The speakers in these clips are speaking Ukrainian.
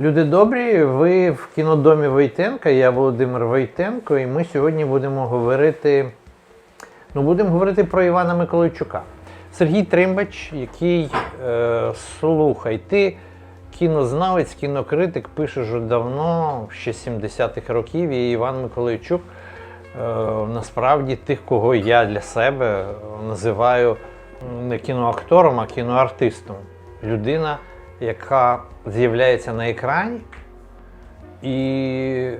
Люди добрі, ви в кінодомі Войтенка, я Володимир Войтенко, і ми сьогодні будемо говорити. Ну, будемо говорити про Івана Миколайчука. Сергій Тримбач, який е, слухай, ти кінознавець, кінокритик, пишеш давно, ще 70-х років, і Іван Миколайчук е, насправді тих, кого я для себе називаю не кіноактором, а кіноартистом. Людина, яка з'являється на екрані, і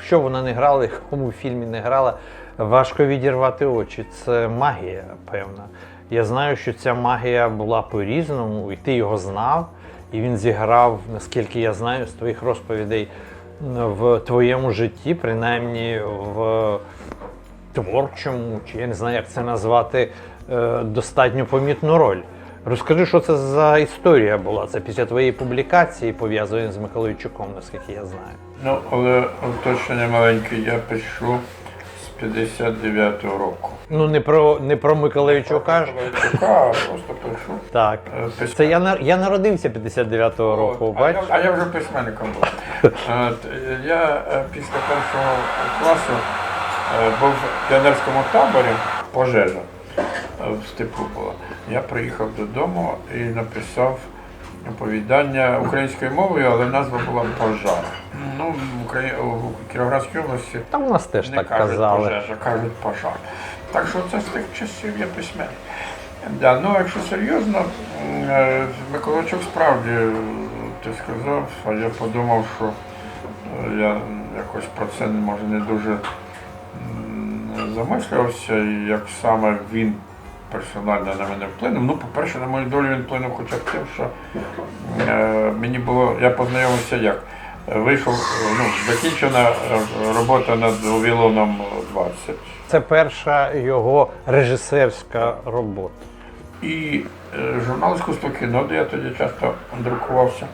що вона не грала, якому фільмі не грала, важко відірвати очі. Це магія, певна. Я знаю, що ця магія була по-різному, і ти його знав, і він зіграв, наскільки я знаю, з твоїх розповідей в твоєму житті, принаймні в творчому, чи я не знаю, як це назвати, е, достатньо помітну роль. Розкажи, що це за історія була? Це після твоєї публікації пов'язаної з Миколайчуком, наскільки я знаю. Ну, але уточнення маленьке, я пишу з 59-го року. Ну не про не про Миколайчука ж. Миколайчука, а просто пишу. Так. Е, письмен- Це я на- я народився 59-го року. А, я, а я вже письменником був. От, я е, після першого класу е, був в піонерському таборі пожежа в степу була. Я приїхав додому і написав оповідання українською мовою, але назва була Пожар. Ну, в Украї... у Кіровоградській області Там у нас теж не так кажуть казали. пожежа, кажуть пожар. Так що це з тих часів я письменник. Да, ну, якщо серйозно, е, справді, е, ти сказав, а я подумав, що е, я якось про це може не дуже замислювався, як саме він персонально на мене вплинув. Ну, по-перше, на мою долю він вплинув хоча б тим, що е, мені було, я познайомився як. Вийшов, е, ну, закінчена е, робота над Вавилоном 20. Це перша його режисерська робота. І е, журнал «Іскусство кіно», де я тоді часто друкувався,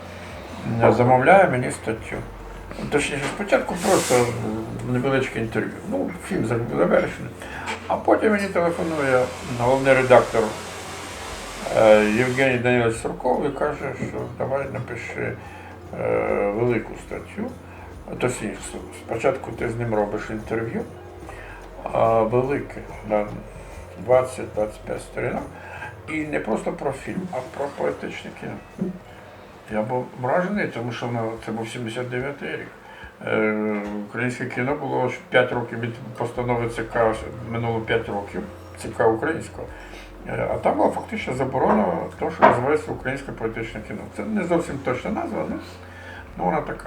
е, замовляє мені статтю. Точніше, спочатку просто невеличке інтерв'ю. Ну, фільм завершений. А потім мені телефонує головний редактор е, Євгеній Данилович Сурков і каже, що давай напиши е, велику статтю. Точніше, спочатку ти з ним робиш інтерв'ю, велике на 20-25 сторінок. І не просто про фільм, а про поетичне кіно. Я був вражений, тому що ну, це був 79-й рік. Е, українське кіно було 5 років від постанови ЦК, минуло 5 років ЦК українського. Е, а там була фактично заборона того, що називається українське поетичне кіно. Це не зовсім точна назва, ну, ну вона така.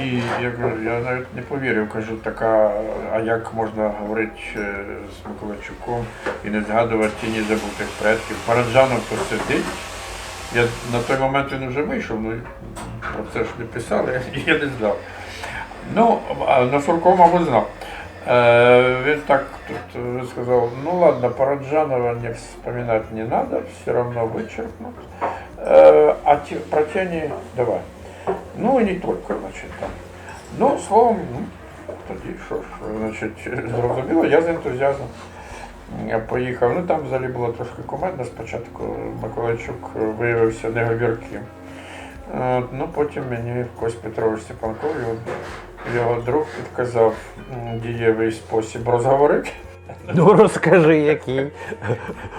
І я кажу, я навіть не повірив, кажу, така, а як можна говорити е, з Миколайчуком і не згадувати тіні забутих предків. Параджанов то сидить. Я на той момент він вже вийшов, ну про це ж не писали, я не знав. Ну, на Сурков, мабуть, знав. Е, він так тут е, сказав, ну ладно, Параджанова не вспоминать не надо, все равно вычеркнут. Е, а те, про тени давай. Ну і не тільки, значить, там. Ну, словом, ну, тоді що ж, значить, зрозуміло, я з ентузіазмом я поїхав. Ну там взагалі було трошки кумедно. Спочатку Миколайчук виявився неговірким. От, ну потім мені Кость Петрович Степанков, його, його друг підказав дієвий спосіб розговорити. Ну розкажи, який.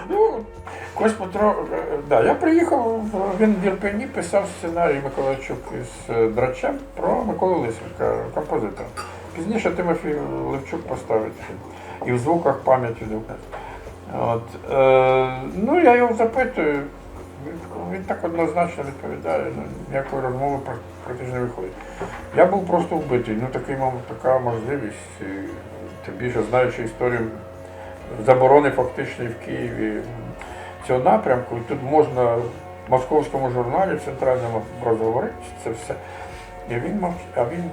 Ну, Кость Петро, е, да, я приїхав, він в Ірпені писав сценарій Миколайчук із е, Драчем про Миколу Лисенка, композитора. Пізніше Тимофій Левчук поставить фільм. І в звуках звукне. От, е, ну, я його запитую, він, так однозначно відповідає, ну, ніякої розмови практично не виходить. Я був просто вбитий, ну такий, мав, така можливість, і, тим більше знаючи історію заборони фактичної в Києві цього напрямку. Тут можна в московському журналі центральному розговорити це все. І він мов, а він.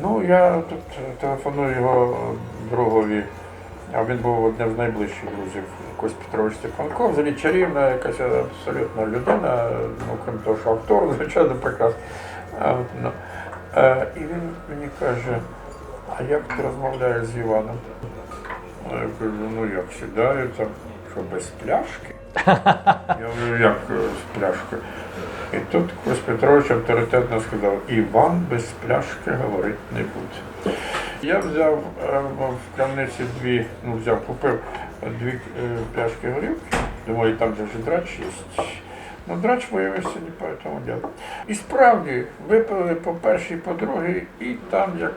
Ну, я тут телефоную його другові, а він був одним з найближчих друзів Кость Петрович Степанков. Взагалі чарівна, якась абсолютна людина, ну, крім того, що актор, звичайно, от, ну, е, і він мені каже, а як ти розмовляєш з Іваном? А Я кажу, ну як сідаю там, що без пляшки? Я говорю, як е, з пляшкою? І тут Кось Петрович авторитетно сказав, Іван без пляшки говорити не буде. Я взяв е, в крамниці дві, ну взяв, купив дві е, пляшки горілки, думаю, там же вже драч є. Ну, драч виявився не по тому ділу. І справді випили по першій, по другій, і там, як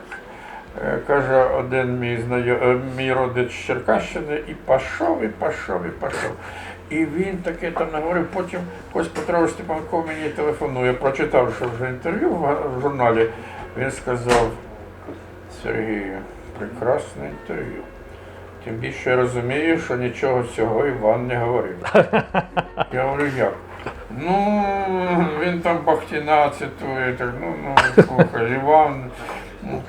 е, каже один мій знайом, мій родич з Черкащини, і пішов, і пішов, і пішов. І він таке там наговорив. Потім Кость Петрович Степанков мені телефонує, прочитавши вже інтерв'ю в в журналі, він сказав, Сергію, прекрасне інтерв'ю. Тим більше я розумію, що нічого цього Іван не говорив. Я говорю, як? Ну, він там Бахтіна цитує, так, ну, ну, слухай, Іван. Ну,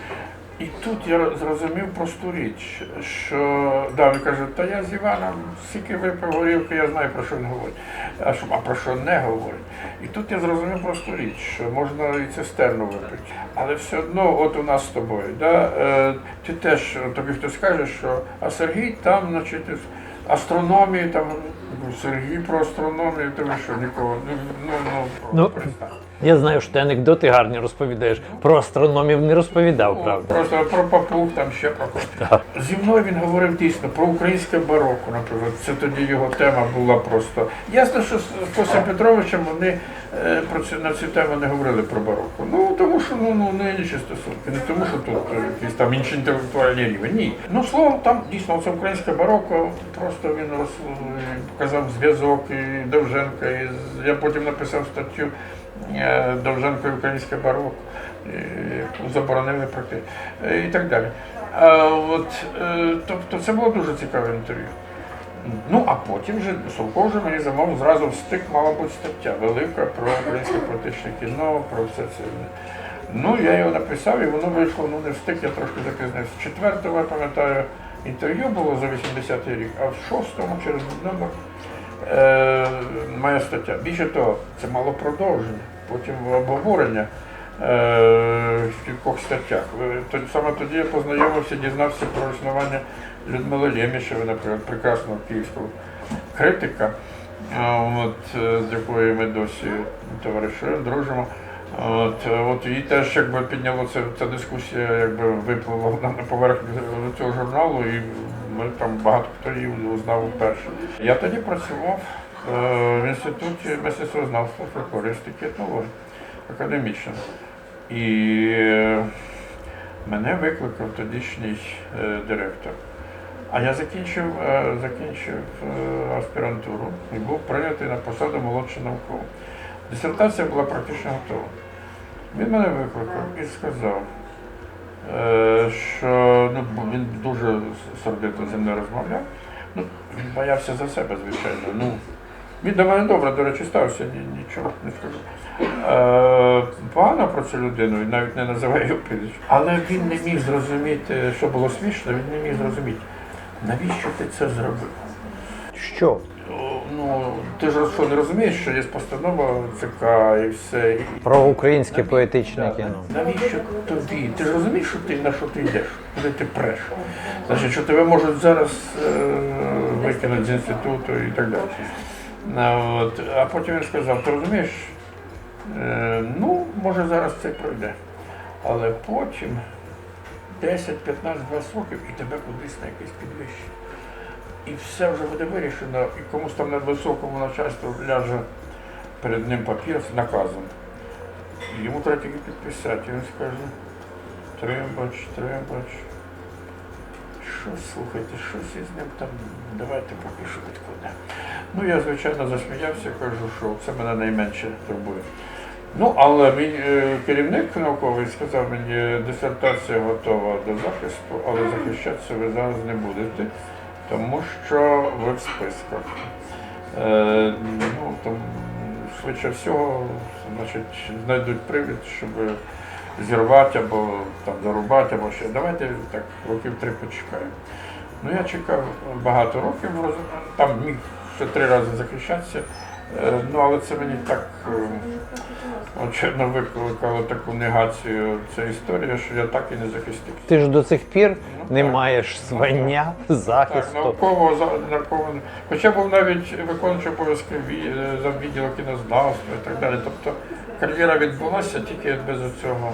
І тут я зрозумів просту річ, що да, він каже, та я з Іваном стільки випив горілки, я знаю про що він говорить, а, що, а про що не говорить. І тут я зрозумів просту річ, що можна і цистерну випити. Але все одно, от у нас з тобою, да, е, ти теж, тобі хтось каже, що а Сергій там, значить, астрономії, там, ну, Сергій про астрономію, ти що, нікого, ну, ну, ну, Ну, перестань. Я знаю, що ти анекдоти гарні розповідаєш. Про астрономів не розповідав, правда. Просто про папуг, там ще про когось. Зі мною він говорив дійсно про українське бароко, наприклад. Це тоді його тема була просто. Ясно, що з Костем Петровичем вони про цю, на цю тему не говорили про бароко. Ну тому що ну, ну не інші стосунки, не тому, що тут е, якийсь там інший інтелектуальний рівень. Ні. Ну словом, там дійсно це українське бароко, просто він роз, е, показав зв'язок і Довженка. І я потім написав статтю е, Довженко і українське бароко. е, заборонили практично і так далі. А, от, е, тобто це було дуже цікаве інтерв'ю. Ну, а потім вже Совко вже мені замовив зразу встиг, мала бути стаття велика про українське політичне кіно, про все це. Ну, я його написав, і воно вийшло, ну не встиг, я трошки запізнився. Четвертого, я пам'ятаю, інтерв'ю було за 80-й рік, а в шостому через номер е, моя стаття. Більше того, це мало продовження, потім обговорення в кількох статтях. Е, Саме тоді я познайомився, дізнався про існування Людмили Лємішеви, наприклад, прекрасного київського критика, от, е, з якою ми досі товаришуємо, дружимо. От, е, от її теж якби підняло це, ця дискусія, якби випливла на поверхню цього журналу, і ми там багато хто її узнав вперше. Я тоді працював е, в інституті мистецтвознавства, фольклористики, етнології академічному. І е, мене викликав тодішній е, директор. А я закінчив, е, закінчив аспірантуру і був прийнятий на посаду молодшого наукового. Дисертація була практично готова. Він мене викликав і сказав, що ну, він дуже сердито зі мною розмовляв. Ну, боявся за себе, звичайно. Ну, він до мене добре, до речі, стався, ні, нічого не скажу. Е, погано про цю людину, він навіть не називає його прізвище. Але він не міг зрозуміти, що було смішно, він не міг зрозуміти, навіщо ти це зробив. Що? Ну, ти ж що не розумієш, що є постанова ЦК і все. Про українське поетичне Да. кіно. Навіщо тобі? Ти ж розумієш, що ти на що ти йдеш, куди ти преш? Значить, що тебе можуть зараз е, викинути з інституту і так далі. От, а потім він сказав, ти розумієш, е, ну, може зараз це пройде. Але потім 10, 15, 20 років і тебе кудись на якесь підвищення. І все вже буде вирішено, і комусь там на високому начальству ляже перед ним папір з наказом. Йому треба тільки підписати. І він скаже, Тримбач, Тримбач. Що слухайте, щось із ним там, давайте поки швидко. Ну я, звичайно, засміявся, кажу, що це мене найменше турбує. Ну, але мій е, керівник науковий сказав мені, дисертація готова до захисту, але захищатися ви зараз не будете, тому що ви в списках. Е, ну, там, швидше всього, значить, знайдуть привід, щоб зірвати або там зарубати, або ще. Давайте так років три почекаємо. Ну я чекав багато років, там міг ще три рази захищатися. Е, Ну, але це мені так е, очевидно викликало таку негацію ця історія, що я так і не захистився. Ти ж до цих пір Ну, не так. маєш звання Так, захисту. науково, за- науково. Хоча був навіть виконуючий обов'язки е, за відділу кінознавства і так далі. Тобто кар'єра відбулася тільки без цього.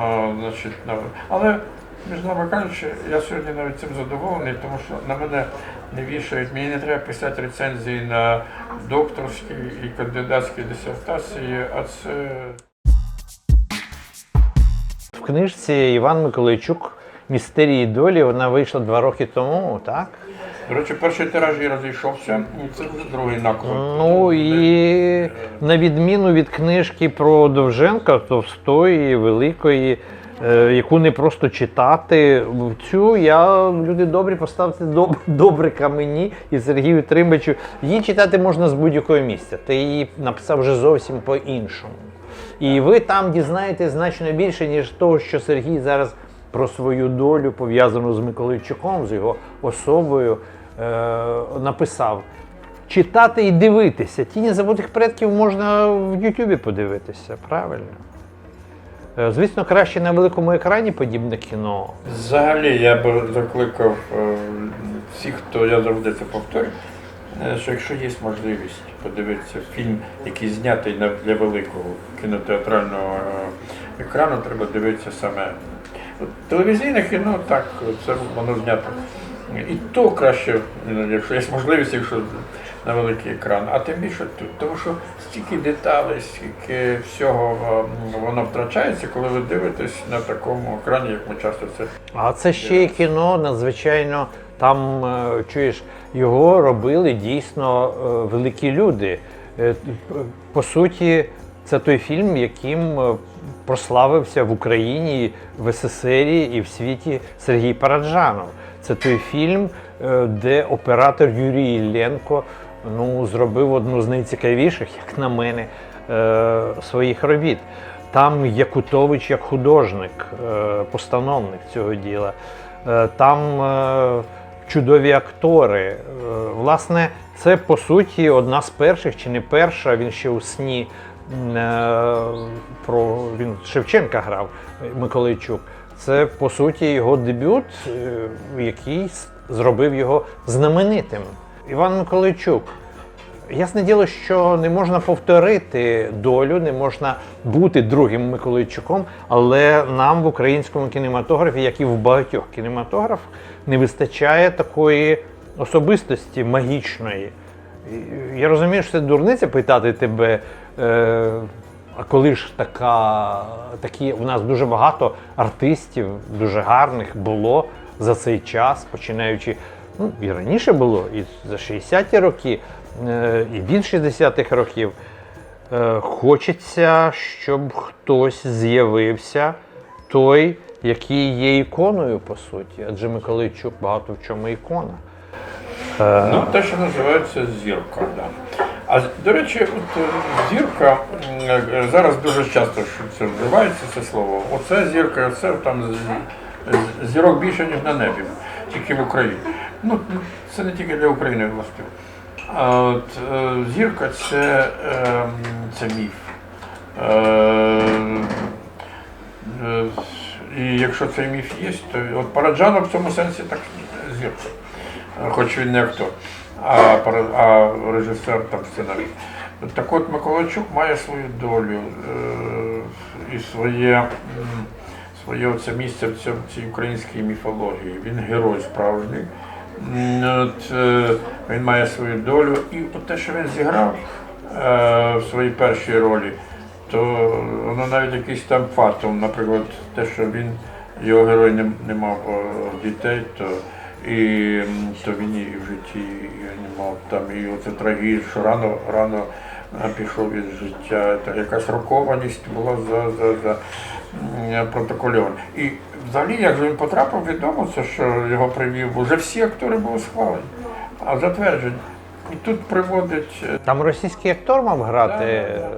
А, значить, Але, між нами кажучи, я сьогодні навіть цим задоволений, тому що на мене не вішають, мені не треба писати рецензії на докторські і кандидатські дисертації, а це В книжці Іван Миколайчук Містерії долі вона вийшла два роки тому, так? До речі, перший тираж і розійшовся, і це вже другий наклад. Ну і на відміну від книжки про Довженка, товстої, великої, яку не просто читати, цю я люди добрі поставте доб- добрика мені і Сергію Тримбачу. Її читати можна з будь-якого місця. Ти її написав вже зовсім по-іншому. І ви там дізнаєтесь значно більше, ніж того, що Сергій зараз про свою долю, пов'язану з Миколайчуком, з його особою, е- написав. Читати і дивитися. Тіні забутих предків можна в Ютубі подивитися, правильно? Е, Звісно, краще на великому екрані подібне кіно. Взагалі я би закликав е, всіх, хто я завжди це повторюю, е, що якщо є можливість подивитися фільм, який знятий для великого кінотеатрального екрану, треба дивитися саме. Телевізійне кіно, так, це воно знято. І то краще, якщо є можливість, якщо на великий екран, а тим більше тут. Тому що стільки деталей, стільки всього е, воно втрачається, коли ви дивитесь на такому екрані, як ми часто це А це ще й кіно надзвичайно там е, чуєш, його робили дійсно е, великі люди. По суті, це той фільм, яким прославився в Україні, в СССР і в світі Сергій Параджанов. Це той фільм, де оператор Юрій Ілленко ну, зробив одну з найцікавіших, як на мене, е, своїх робіт. Там Якутович як художник, е, постановник цього діла. Е, Там чудові актори. Власне, це по суті одна з перших, чи не перша. Він ще у сні про він Шевченка грав Миколайчук. Це по суті його дебют, який зробив його знаменитим. Іван Миколайчук. Ясне діло, що не можна повторити долю, не можна бути другим Миколайчуком, але нам в українському кінематографі, як і в багатьох кінематографах, не вистачає такої особистості магічної. Я розумію, що це дурниця питати тебе. Е, а коли ж така, такі у нас дуже багато артистів, дуже гарних було за цей час, починаючи, ну і раніше було, і за 60-ті роки, е, і від 60-х років. Е, Хочеться, щоб хтось з'явився, той, який є іконою, по суті. Адже Миколайчук багато в чому ікона. Е, Ну, те, що називається зірка. Да. А до речі, от зірка зараз дуже часто це вживається це слово. Оце зірка, оце там зірок більше, ніж на небі, тільки в Україні. Ну, це не тільки для України властиво. От е, зірка це, е, це міф. Е, е, і якщо цей міф є, то от Параджанов в цьому сенсі так зірка. Хоч він не актор, а, а режисер там сценарій. Так от Миколайчук має свою долю і своє, своє оце місце в цій українській міфології. Він герой справжній. От, е, він має свою долю. І от те, що він зіграв е, в своїй першій ролі, то воно навіть якийсь там фатум, наприклад, те, що він, його герой не, не мав е, дітей, то і то він і в житті не мав там і оце трагедія, що рано рано пішов із життя. Та якась рокованість була за, за, за протокольована. Взагалі, як же він потрапив, відомо, це що його привів, вже всі актори були схвалені, а затверджені. І тут приводить е, Там російський актор мав грати Да,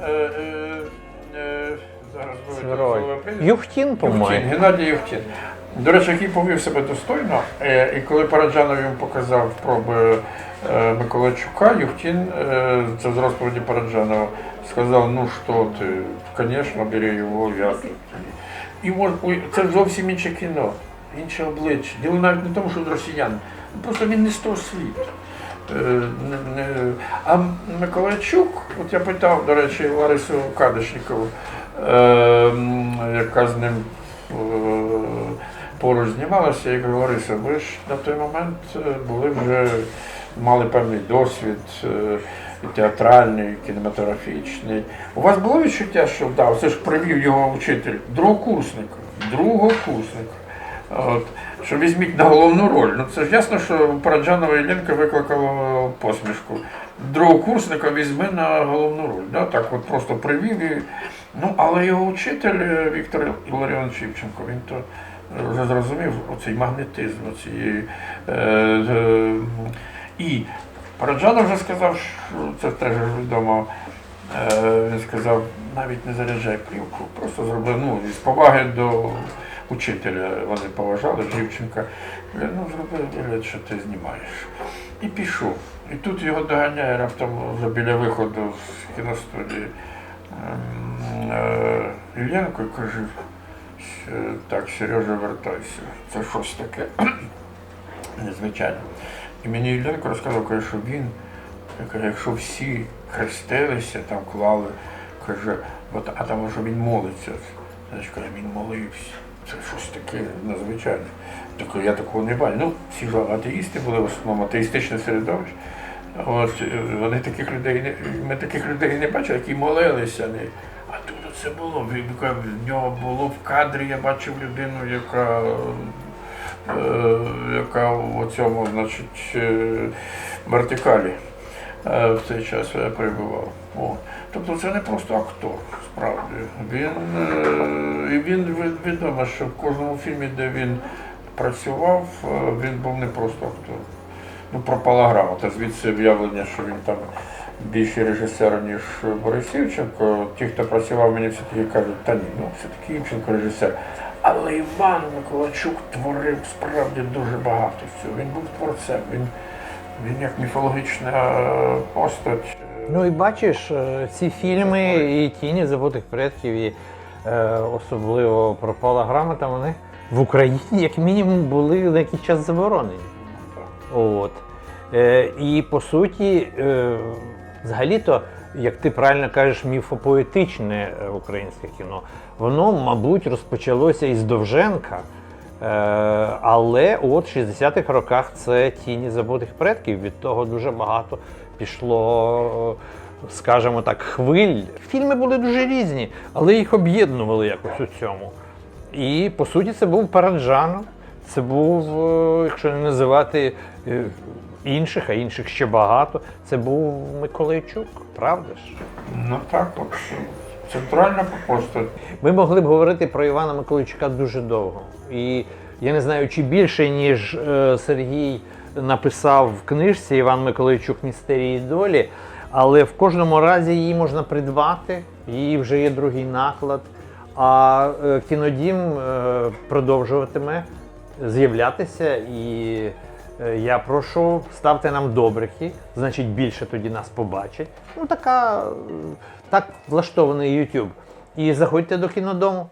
да, е, е, зараз. Юхтін, по-моєму. Геннадій Юхтін. До речі, який повів себе достойно, і коли Параджанов йому показав проби Миколайчука, Юхтін, це з розповіді Параджанова, сказав, ну що ти, звісно, бери його, я тут. І мож- ой, це зовсім інше кіно, інше обличчя. Діло навіть не тому, що він росіян, просто він не з того світу. Е, А Миколайчук, от я питав, до речі, Ларису Кадишнікову, е, яка з ним е, поруч знімалася, я кажу, Лариса, ви ж на той момент були вже, мали певний досвід і театральний, і кінематографічний. У вас було відчуття, що да, це ж привів його вчитель, другокурсника, другокурсника. От, що візьміть на головну роль. Ну це ж ясно, що Параджанова і Ленка викликало посмішку. Другокурсника візьме на головну роль. Да? Так от просто привів і. Ну, але його вчитель е, Віктор Іларіонович Шевченко, він то вже зрозумів оцей магнетизм, оцієї. Е, е, і Параджанов вже сказав, що це теж відомо. Е, Він сказав, навіть не заряджай плівку, просто зроби ну, з поваги до учителя. Вони поважали Живченка. Ну, зроби що ти знімаєш. І пішов. І тут його доганяє раптом вже біля виходу з кіностудії ем, е, Іллєнко і каже, так, Сережа, вертайся. Це щось таке незвичайне. І мені Іллєнко розказав, каже, що він, каже, якщо всі хрестилися, там клали, каже, от, а там що він молиться. Значить, каже, він молився. Це щось таке надзвичайне. Так, я такого не бачу. Ну, всі ж атеїсти були в основному атеїстичне середовище. От, вони таких людей не, ми таких людей не бачили, які молилися. Не. А тут це було. В нього було в кадрі, я бачив людину, яка, яка в цьому, значить, е, вертикалі е, в цей час е, перебував. Тобто це не просто актор, справді. Він, е, і він відомо, що в кожному фільмі, де він працював, е, він був не просто актор. Ну, пропала грамота, та звідси виявлення, що він там більший режисер, ніж Борис Івченко. Ті, хто працював, мені все-таки кажуть, та ні, ну все-таки Івченко режисер. Але Іван Миколайчук творив справді дуже багато всього. Він був творцем, він, він як міфологічна е, постать. е, Ну і бачиш, е, ці фільми і тіні забутих предків, і е, особливо пропала грамота, вони в Україні, як мінімум, були на якийсь час заборонені. От. Е, і по суті, е, взагалі-то, як ти правильно кажеш, міфопоетичне українське кіно, воно, мабуть, розпочалося із Довженка. Е, але от в 60-х роках це тіні забутих предків. Від того дуже багато пішло, е, скажімо так, хвиль. Фільми були дуже різні, але їх об'єднували якось у цьому. І по суті, це був Параджанов. Це був, е, якщо не називати інших, а інших ще багато. Це був Миколайчук, правда ж? Ну так, от, центральна постать. Ми могли б говорити про Івана Миколайчука дуже довго. І я не знаю, чи більше, ніж е, Сергій написав в книжці Іван Миколайчук Містерії долі, але в кожному разі її можна придбати, її вже є другий наклад. А е, кінодім е, продовжуватиме з'являтися і. Я прошу, ставте нам добрики, значить більше тоді нас побачить. Ну така так влаштований YouTube. І заходьте до кінодому.